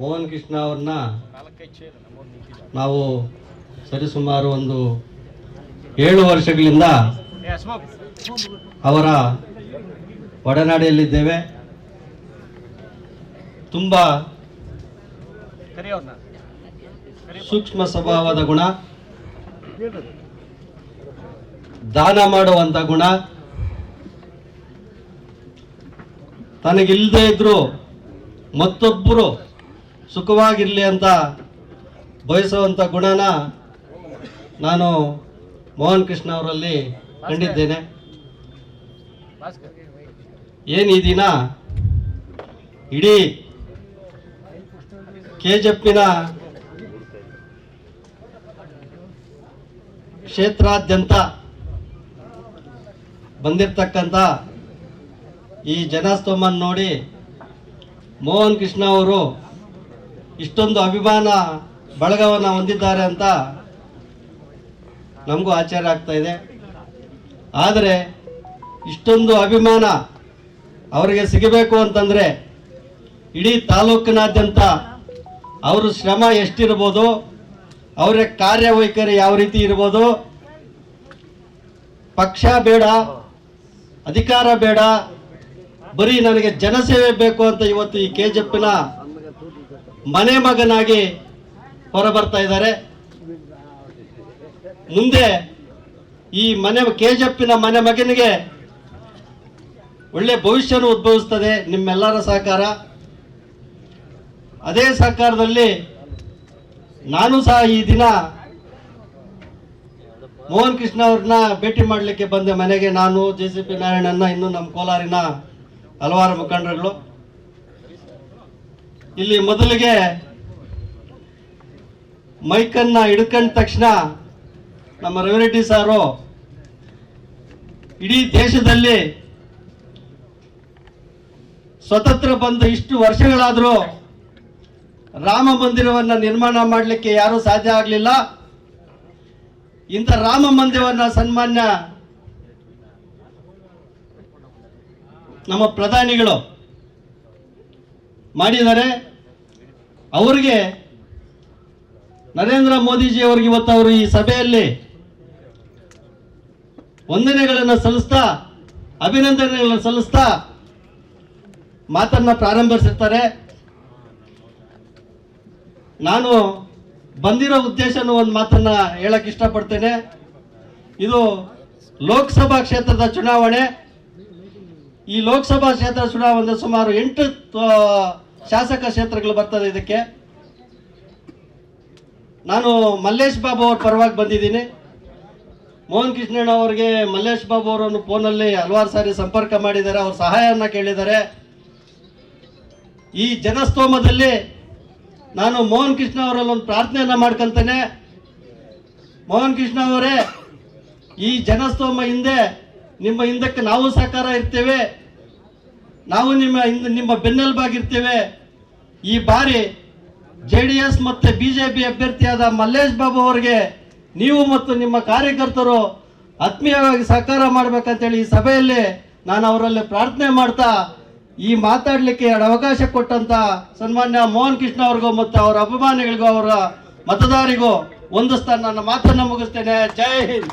ಮೋಹನ್ ಕೃಷ್ಣ ಅವ್ರನ್ನ ನಾವು ಸರಿಸುಮಾರು ಒಂದು ಏಳು ವರ್ಷಗಳಿಂದ ಅವರ ಒಡನಾಡಿಯಲ್ಲಿದ್ದೇವೆ. ತುಂಬ ಸೂಕ್ಷ್ಮ ಸ್ವಭಾವದ ಗುಣ ದಾನ ಮಾಡುವಂಥ ಗುಣ. ತನಗಿಲ್ಲದೆ ಇದ್ರು ಮತ್ತೊಬ್ಬರು ಸುಖವಾಗಿರಲಿ ಅಂತ ಬಯಸುವಂಥ ಗುಣನ ನಾನು ಮೋಹನ್ ಕೃಷ್ಣ ಅವರಲ್ಲಿ ಕಂಡಿದ್ದೇನೆ. ಏನು ಈ ದಿನ ಇಡೀ ಕೆ ಜಪ್ಪಿನ ಕ್ಷೇತ್ರಾದ್ಯಂತ ಬಂದಿರತಕ್ಕಂಥ ಈ ಜನಸ್ತೋಮನ್ ನೋಡಿ ಮೋಹನ್ ಕೃಷ್ಣ ಅವರು ಇಷ್ಟೊಂದು ಅಭಿಮಾನ, ಬಳಗವನ್ನು ಹೊಂದಿದ್ದಾರೆ ಅಂತ ನಮಗೂ ಆಶ್ಚರ್ಯ ಆಗ್ತಾ ಇದೆ. ಆದರೆ ಇಷ್ಟೊಂದು ಅಭಿಮಾನ ಅವರಿಗೆ ಸಿಗಬೇಕು ಅಂತಂದರೆ ಇಡೀ ತಾಲೂಕಿನಾದ್ಯಂತ ಅವರು ಶ್ರಮ ಎಷ್ಟಿರ್ಬೋದು, ಅವರ ಕಾರ್ಯವೈಖರಿ ಯಾವ ರೀತಿ ಇರ್ಬೋದು, ಪಕ್ಷ ಬೇಡ, ಅಧಿಕಾರ ಬೇಡ, ಬರೀ ನನಗೆ ಜನಸೇವೆ ಬೇಕು ಅಂತ ಇವತ್ತು ಈ ಕೆ ಜಪ್ಪಿನ ಮನೆ ಮಗನಾಗಿ ಹೊರಬರ್ತಾ ಇದ್ದಾರೆ. ಮುಂದೆ ಈ ಮನೆ ಕೆ ಜಪ್ಪಿನ ಮನೆ ಮಗನಿಗೆ ಒಳ್ಳೆ ಭವಿಷ್ಯನೂ ಉದ್ಭವಿಸ್ತದೆ, ನಿಮ್ಮೆಲ್ಲರ ಸಹಕಾರ. ಅದೇ ಸಹಕಾರದಲ್ಲಿ ನಾನು ಸಹ ಈ ದಿನ ಮೋಹನ್ ಕೃಷ್ಣ ಅವ್ರನ್ನ ಭೇಟಿ ಮಾಡಲಿಕ್ಕೆ ಬಂದೆ ಮನೆಗೆ. ನಾನು, ಜೆ ಸಿ ಪಿ ನಾರಾಯಣನ್ನ ಇನ್ನು ನಮ್ಮ ಕೋಲಾರಿನ ಹಲವಾರು ಮುಖಂಡರುಗಳು. ಇಲ್ಲಿ ಮೊದಲಿಗೆ ಮೈಕನ್ನ ಹಿಡ್ಕೊಂಡ ತಕ್ಷಣ ನಮ್ಮ ರವಿರೆಡ್ಡಿ ಸಾರು ಇಡೀ ದೇಶದಲ್ಲಿ ಸ್ವತಂತ್ರ ಬಂದ ಇಷ್ಟು ವರ್ಷಗಳಾದರೂ ರಾಮ ಮಂದಿರವನ್ನು ನಿರ್ಮಾಣ ಮಾಡಲಿಕ್ಕೆ ಯಾರೂ ಸಾಧ್ಯ ಆಗಲಿಲ್ಲ. ಇಂಥ ರಾಮ ಮಂದಿರವನ್ನು ಸನ್ಮಾನ್ಯ ನಮ್ಮ ಪ್ರಧಾನಿಗಳು ಮಾಡಿದ್ದಾರೆ. ಅವರಿಗೆ ನರೇಂದ್ರ ಮೋದಿಜಿ ಅವರಿಗೆ ಇವತ್ತು ಅವರು ಈ ಸಭೆಯಲ್ಲಿ ವಂದನೆಗಳನ್ನು ಸಲ್ಲಿಸ್ತಾ, ಅಭಿನಂದನೆಗಳನ್ನು ಸಲ್ಲಿಸ್ತಾ ಮಾತನ್ನ ಪ್ರಾರಂಭಿಸಿರ್ತಾರೆ. ನಾನು ಬಂದಿರೋ ಉದ್ದೇಶನೂ ಒಂದು ಮಾತನ್ನ ಹೇಳಕ್ ಇಷ್ಟಪಡ್ತೇನೆ. ಇದು ಲೋಕಸಭಾ ಕ್ಷೇತ್ರದ ಚುನಾವಣೆ. ಈ ಲೋಕಸಭಾ ಕ್ಷೇತ್ರ ಚುನಾವಣೆ ಸುಮಾರು ಎಂಟು ಶಾಸಕ ಕ್ಷೇತ್ರಗಳು ಬರ್ತದೆ ಇದಕ್ಕೆ. ನಾನು ಮಲ್ಲೇಶ್ ಬಾಬು ಅವ್ರ ಪರವಾಗಿ ಬಂದಿದ್ದೀನಿ. ಮೋಹನ್ ಕೃಷ್ಣಣ್ಣ ಅವರಿಗೆ ಮಲ್ಲೇಶ್ ಬಾಬು ಅವರನ್ನು ಫೋನಲ್ಲಿ ಹಲವಾರು ಸಾರಿ ಸಂಪರ್ಕ ಮಾಡಿದ್ದಾರೆ, ಅವ್ರ ಸಹಾಯವನ್ನು ಕೇಳಿದ್ದಾರೆ. ಈ ಜನಸ್ತೋಮದಲ್ಲಿ ನಾನು ಮೋಹನ್ ಕೃಷ್ಣ ಅವರಲ್ಲಿ ಒಂದು ಪ್ರಾರ್ಥನೆಯನ್ನ ಮಾಡ್ಕೊಂತೇನೆ. ಮೋಹನ್ ಕೃಷ್ಣ ಅವರೇ, ಈ ಜನಸ್ತೋಮ ಹಿಂದೆ, ನಿಮ್ಮ ಹಿಂದಕ್ಕೆ ನಾವು ಸಹಕಾರ ಇರ್ತೇವೆ. ನಾವು ನಿಮ್ಮ ನಿಮ್ಮ ಬೆನ್ನೆಲುಬಾಗಿರ್ತೇವೆ. ಈ ಬಾರಿ ಜೆ ಡಿ ಎಸ್ ಮತ್ತು ಬಿ ಜೆ ಪಿ ಅಭ್ಯರ್ಥಿಯಾದ ಮಲ್ಲೇಶ್ ಬಾಬು ಅವರಿಗೆ ನೀವು ಮತ್ತು ನಿಮ್ಮ ಕಾರ್ಯಕರ್ತರು ಆತ್ಮೀಯವಾಗಿ ಸಹಕಾರ ಮಾಡಬೇಕಂತೇಳಿ ಈ ಸಭೆಯಲ್ಲಿ ನಾನು ಅವರಲ್ಲಿ ಪ್ರಾರ್ಥನೆ ಮಾಡ್ತಾ ಈ ಮಾತಾಡಲಿಕ್ಕೆ ಅವಕಾಶ ಕೊಟ್ಟಂತ ಸನ್ಮಾನ್ಯ ಮೋಹನ್ ಕೃಷ್ಣ ಅವ್ರಿಗೂ ಮತ್ತು ಅವರ ಅಭಿಮಾನಿಗಳಿಗೂ ಅವರ ಮತದಾರಿಗೂ ಒಂದು ಸ್ಥಾನ ನನ್ನ ಮಾತನ್ನು ಮುಗಿಸ್ತೇನೆ. ಜೈ ಹಿಂದ್.